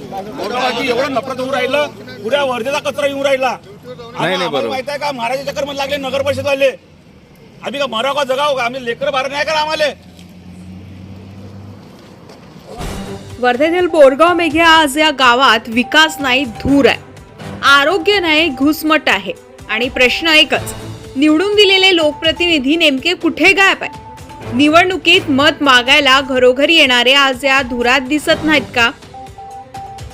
औरंगाबादची एवढं नफरत होऊन राहिलं पुऱ्या वर्धेचा कचरा येऊन राहिला. नाही, बरोबर. माहीत आहे का महाराजा चक्करमध्ये लागले नगर परिषद वाले? आम्ही का मराव का जगाव का? आम्ही लेकर बाहेर नाही करा आम्हाला. वर्धेतील बोरगाव मेघे आज या गावात विकास नाही धूर आहे. आरोग्य नाही घुसमट आहे. आणि प्रश्न एकच निवडून दिलेले लोकप्रतिनिधी नेमके कुठे गायब आहे निवडणुकीत मत मागायला घरोघरी येणारे आज या धुरात दिसत नाहीत का?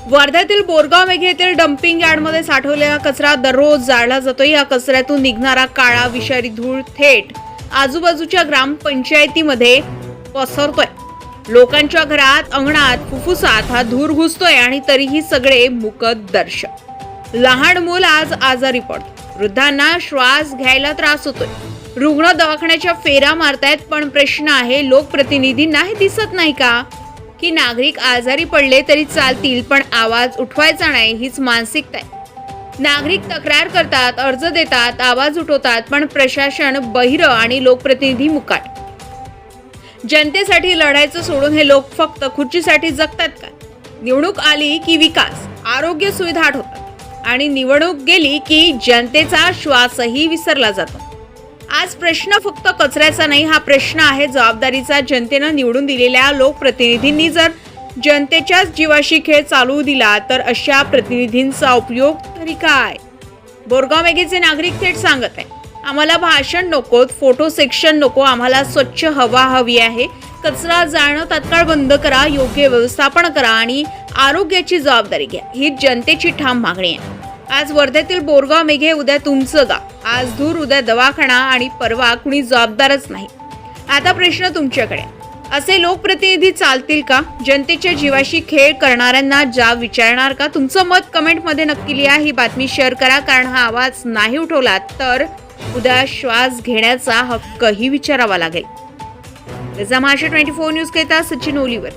वर्ध्यातील बोरगाव मेघे येथील डम्पिंग यार्डमध्ये साठवलेला कचरा दररोज जाळला जातो या कचऱ्यातून निघणारा काळा विषारी धूळ थेट आजूबाजूच्या ग्रामपंचायतीमध्ये पसरतोय. लोकांच्या घरात अंगणात फुफ्फुसात हा धूर घुसतोय आणि तरीही सगळे मुकत दर्शक. लहान मूल आज आजारी पडतो वृद्धांना श्वास घ्यायला त्रास होतोय. रुग्ण दवाखान्याच्या फेऱ्या मारतायत पण प्रश्न आहे लोकप्रतिनिधींना हे दिसत नाही का? की नागरिक आजारी पडले तरी चालतील पण आवाज उठवायचा नाही हीच मानसिकता आहे नागरिक तक्रार करतात अर्ज देतात आवाज उठवतात पण प्रशासन बहिर आणि लोकप्रतिनिधी मुकाट. जनतेसाठी लढायचं सोडून हे लोक फक्त खुर्चीसाठी जगतात का? निवडणूक आली की विकास आरोग्य सुविधा आठवतात आणि निवडणूक गेली की जनतेचा श्वासही विसरला जातो. आज प्रश्न फक्त कचऱ्याचा नाही हा प्रश्न आहे जबाबदारीचा. जनतेनं निवडून दिलेल्या लोकप्रतिनिधींनी जर जनतेच्याच जीवाशी खेळ चालू दिला तर अशा प्रतिनिधींचा उपयोग तरी काय? बोरगाव मेघेचे नागरिक थेट सांगत आहे आम्हाला भाषण नकोत फोटो सेक्शन नको आम्हाला स्वच्छ हवा हवी आहे. कचरा जाळणं तात्काळ बंद करा योग्य व्यवस्थापन करा आणि आरोग्याची जबाबदारी घ्या. ही जनतेची ठाम मागणी आहे. आज वर्ध्यातील बोरगाव मेघे उद्या तुमचं गाव आज धूर उद्या दवाखाना आणि परवा कुणी जबाबदारच नाही. आता प्रश्न तुमच्याकडे. असे लोकप्रतिनिधी चालतील का? जनतेच्या जीवाशी खेळ करणाऱ्यांना जा विचारणार का? तुमचं मत कमेंटमध्ये नक्की लिहा. ही बातमी शेअर करा. कारण हा आवाज नाही उठवला तर उद्या श्वास घेण्याचा हक्कही विचारावा लागेल. त्याचा महाराष्ट्र ट्वेंटी फोर न्यूज करता सचिन ओलीवर.